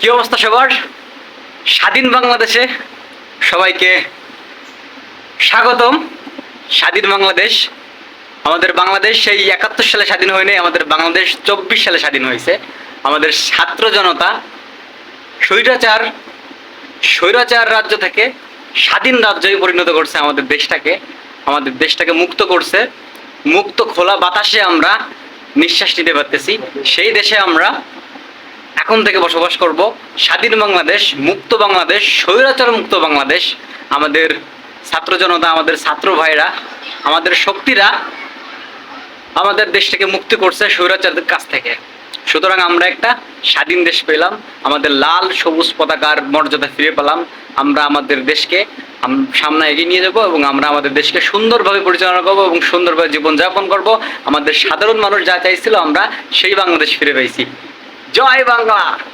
কি অবস্থা সবার? স্বাধীন বাংলাদেশে সবাইকে স্বাগতম। স্বাধীন বাংলাদেশ। আমাদের বাংলাদেশ সেই একাত্তর সালে স্বাধীন হয়নি, আমাদের বাংলাদেশ চব্বিশ সালে স্বাধীন হয়েছে। আমাদের ছাত্র জনতা স্বৈরাচার স্বৈরাচার রাজ্য থেকে স্বাধীন রাজ্যে পরিণত করছে আমাদের দেশটাকে। আমাদের দেশটাকে মুক্ত করছে। মুক্ত, খোলা বাতাসে আমরা নিঃশ্বাস নিতে পারতেছি। সেই দেশে আমরা এখন থেকে বসবাস করব স্বাধীন বাংলাদেশ, মুক্ত বাংলাদেশ স্বৈরাচার মুক্ত বাংলাদেশ। আমাদের ছাত্র জনতা, আমাদের ছাত্র ভাইরা, আমাদের শক্তিরা আমাদের দেশটাকে মুক্তি করছে স্বৈরাচারদের কাছ থেকে। সুতরাং আমরা একটা স্বাধীন দেশ পেলাম, আমাদের লাল, সবুজ পতাকার মর্যাদা ফিরে পেলাম। আমরা আমাদের দেশকে সামনে এগিয়ে নিয়ে যাব এবং আমরা আমাদের দেশকে সুন্দরভাবে পরিচালনা করব এবং সুন্দরভাবে জীবনযাপন করব। আমাদের সাধারণ মানুষ যা চাইছিল, আমরা সেই বাংলাদেশ ফিরে পেয়েছি। জয় বাংলা।